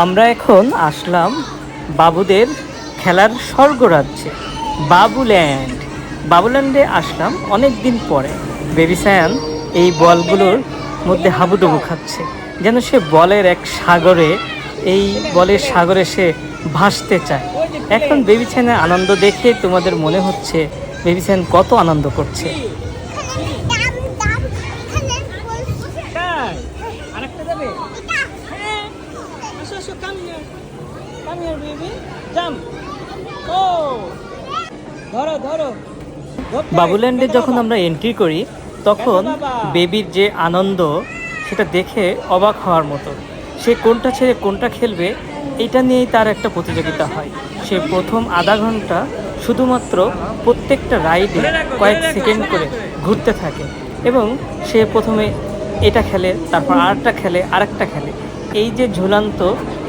আমরা এখন আসলাম বাবুদের খেলার স্বর্গরাজ্যে, বাবুল্যান্ড। বাবুল্যান্ডে আসলাম অনেক দিন পরে। বেবি সায়ান এই বলগুলোর মধ্যে হাবুডুবু খাচ্ছে, যেন সে বলের এক সাগরে, এই বলের সাগরে সে ভাসতে চায়। এখন বেবি সায়ানের আনন্দ দেখে তোমাদের মনে হচ্ছে বেবি সায়ান কত আনন্দ করছে। কাম হিয়ার বেবি জাম্প ও ধরো ধরো। বাবুল্যান্ডে যখন আমরা এন্ট্রি করি তখন বেবির যে আনন্দ সেটা দেখে অবাক হওয়ার মতো। সে কোনটা ছেড়ে কোনটা খেলবে এটা নিয়েই তার একটা প্রতিযোগিতা হয়। সে প্রথম আধা ঘণ্টা শুধুমাত্র প্রত্যেকটা রাইডে কয়েক সেকেন্ড করে ঘুরতে থাকে। এবং সে প্রথমে এটা খেলে তারপর আরেকটা খেলে আরেকটা খেলে। এই যে ঝুলান্ত,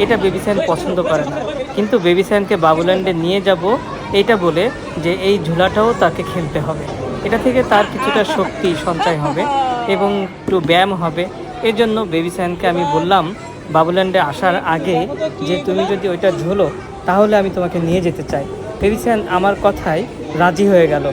এটা বেবি সাইন পছন্দ করে না। কিন্তু বেবি সাইনকে বাবুল্যান্ডে নিয়ে যাব, এইটা বলে যে এই ঝুলাটাও তাকে খেলতে হবে। এটা থেকে তার কিছুটা শক্তি সঞ্চয় হবে এবং একটু ব্যায়াম হবে। এর জন্য বেবি সাইনকে আমি বললাম বাবুল্যান্ডে আসার আগে যে তুমি যদি ওইটা ঝুলো, তাহলে আমি তোমাকে নিয়ে যেতে চাই। বেবি সাইন আমার কথায় রাজি হয়ে গেল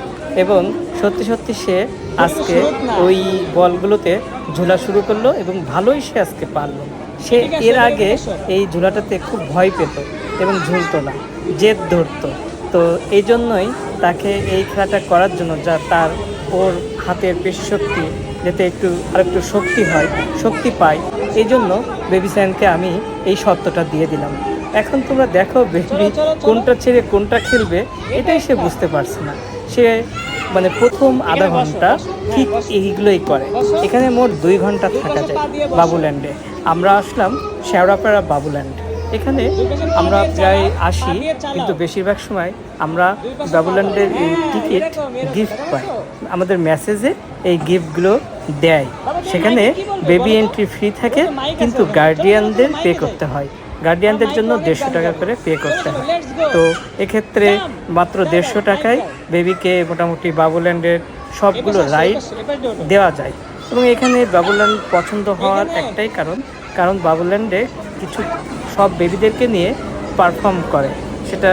এবং সত্যি সত্যি সে আজকে ওই বলগুলোতে ঝোলা শুরু করল এবং ভালোই সে আজকে পারল। সে এর আগে এই ঝোলাটাতে খুব ভয় পেত এবং ঝুলতো না জেদ ধরতো। তো এই জন্যই তাকে এই খেলাটা করার জন্য যা তার ওর হাতের পেশি শক্তি যাতে একটু আর একটু শক্তি হয় শক্তি পায় এই জন্য বেবি সাইনকে আমি এই শর্তটা দিয়ে দিলাম। এখন তোমরা দেখো বেবি কোনটা ছেড়ে কোনটা খেলবে এটাই সে বুঝতে পারছে না। সে মানে প্রথম আধা ঘণ্টা ঠিক এইগুলোই করে। এখানে মোট দুই ঘণ্টা থাকা যায় বাবুল্যান্ডে। আমরা আসলাম শেওড়াপাড়া বাবুল্যান্ড। এখানে আমরা প্রায় আসি, কিন্তু বেশিরভাগ সময় আমরা বাবুল্যান্ডের এই টিকিট গিফট পাই। আমাদের মেসেজে এই গিফটগুলো দেয়। সেখানে বেবি এন্ট্রি ফ্রি থাকে, কিন্তু গার্ডিয়ানদের পে করতে হয়। গার্ডিয়ানদের জন্য দেড়শো টাকা করে পে করতে হয়। তো এক্ষেত্রে মাত্র দেড়শো টাকায় বেবিকে মোটামুটি বাবুল্যান্ডের সবগুলো রাইড দেওয়া যায়। এবং এখানে বাবুল্যান্ড পছন্দ হওয়ার একটাই কারণ কারণ বাবুল্যান্ডে কিছু সব বেবিদেরকে নিয়ে পারফর্ম করে। সেটা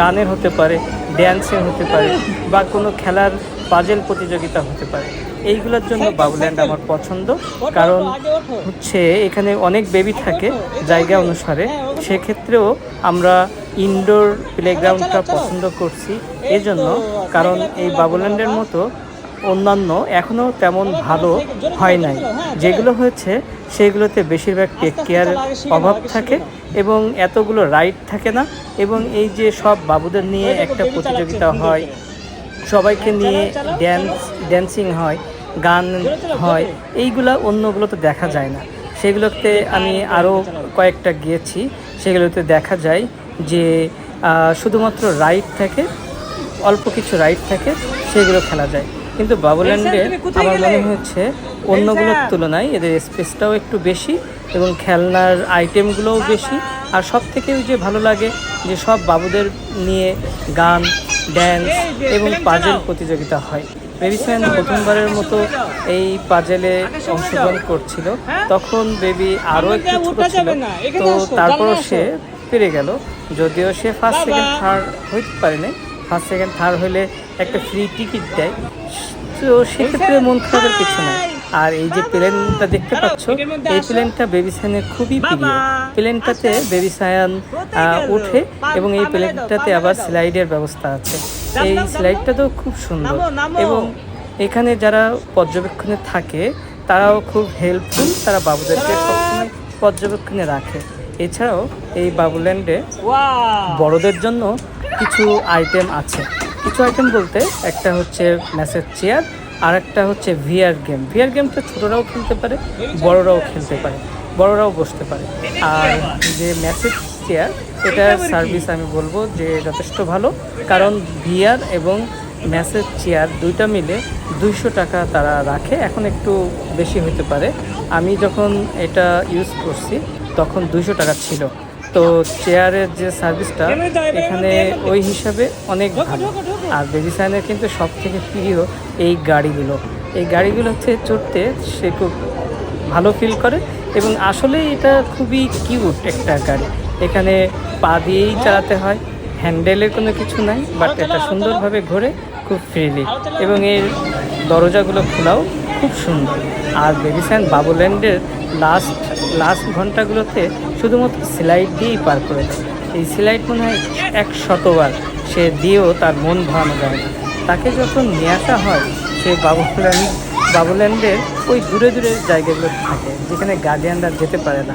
গানের হতে পারে ড্যান্সের হতে পারে বা কোনো খেলার পাজেল প্রতিযোগিতা হতে পারে। এইগুলোর জন্য বাবুল্যান্ড আমার পছন্দ। কারণ হচ্ছে এখানে অনেক বেবি থাকে জায়গা অনুসারে। সেক্ষেত্রেও আমরা ইনডোর প্লেগ্রাউন্ডটা পছন্দ করছি। এজন্য কারণ এই বাবুল্যান্ডের মতো অন্যান্য এখনও তেমন ভালো হয় নাই। যেগুলো হয়েছে সেগুলোতে বেশিরভাগ টেক কেয়ারের অভাব থাকে এবং এতগুলো রাইড থাকে না এবং এই যে সব বাবুদের নিয়ে একটা প্রতিযোগিতা হয়, সবাইকে নিয়ে ড্যান্স ড্যান্সিং হয়, গান হয়, এইগুলা অন্যগুলোতে দেখা যায় না। সেগুলোতে আমি আরও কয়েকটা গিয়েছি, সেগুলোতে দেখা যায় যে শুধুমাত্র রাইড থাকে, অল্প কিছু রাইড থাকে, সেগুলো খেলা যায়। কিন্তু বাবুল্যান্ডে আমার মনে হচ্ছে অন্যগুলোর তুলনায় এদের স্পেসটাও একটু বেশি এবং খেলনার আইটেমগুলোও বেশি। আর সব থেকে যে ভালো লাগে যে সব বাবুদের নিয়ে গান ড্যান্স এবং পাজেল প্রতিযোগিতা হয়। বেবি সাইন প্রথমবারের মতো এই পাজেলে অংশগ্রহণ করছিল। তখন বেবি আরও একটু ছোটো ছিল। তো তারপরও সে পেরে গেল। যদিও সে ফার্স্ট সেকেন্ড থার্ড হইতে পারেনি। ফার্স্ট সেকেন্ড থার্ড হলে একটা ফ্রি টিকিট দেয়। তো সেক্ষেত্রে মন খারাপের কিছু নাই। আর এই যে প্লেনটা দেখতে পাচ্ছ এই প্লেনটা বেবি সায়ানের খুবই প্রিয়। প্লেনটাতে বেবি সায়ান ওঠে এবং এই প্লেনটাতে আবার স্লাইডের ব্যবস্থা আছে। এই স্লাইডটা তো খুব সুন্দর। এবং এখানে যারা পর্যবেক্ষণে থাকে তারাও খুব হেল্পফুল তারা বাবুদেরকে সবসময় পর্যবেক্ষণে রাখে। এছাড়াও এই বাবুল্যান্ডে বড়দের জন্য কিছু আইটেম আছে। কিছু আইটেম বলতে, একটা হচ্ছে ম্যাসেজ চেয়ার আর একটা হচ্ছে ভিআর গেম ভিআর গেমটা ছোটরাও খেলতে পারে, বড়রাও খেলতে পারে, বড়রাও বসতে পারে। আর যে ম্যাসেজ চেয়ার এটার সার্ভিস আমি বলব যে যথেষ্ট ভালো, কারণ ভিআর এবং ম্যাসেজ চেয়ার দুইটা মিলে দুইশো টাকা তারা রাখে, এখন একটু বেশি হতে পারে। আমি যখন এটা ইউজ করছি, তখন দুইশো টাকা ছিল। তো চেয়ারের যে সার্ভিসটা এখানে ওই হিসাবে অনেক ভালো। আর বেবি সাইনের কিন্তু সব থেকে প্রিয় এই গাড়িগুলো। এই গাড়িগুলোতে চড়তে সে খুব ভালো ফিল করে এবং আসলে এটা খুবই কিউট একটা গাড়ি। এখানে পা দিয়েই চালাতে হয় হ্যান্ডেলের কোনো কিছু নাই বাট এটা সুন্দরভাবে ঘোরে। খুব ফ্রিলি। এবং এর দরজাগুলো খোলাও খুব সুন্দর। আর বেবিস্যান্ড বাবুল্যান্ডের লাস্ট লাস্ট ঘন্টাগুলোতে শুধুমাত্র স্লাইড দিয়েই পার করে দেয় এই স্লাইড মনে হয় এক শতবার সে দিয়েও তার মন ভরানো যায় না। তাকে যখন নিয়ে আসা হয়, সে বাবুল্যান্ড বাবুল্যান্ডের ওই দূরে দূরে জায়গাগুলো থাকে, যেখানে গার্ডিয়ানরা যেতে পারে না।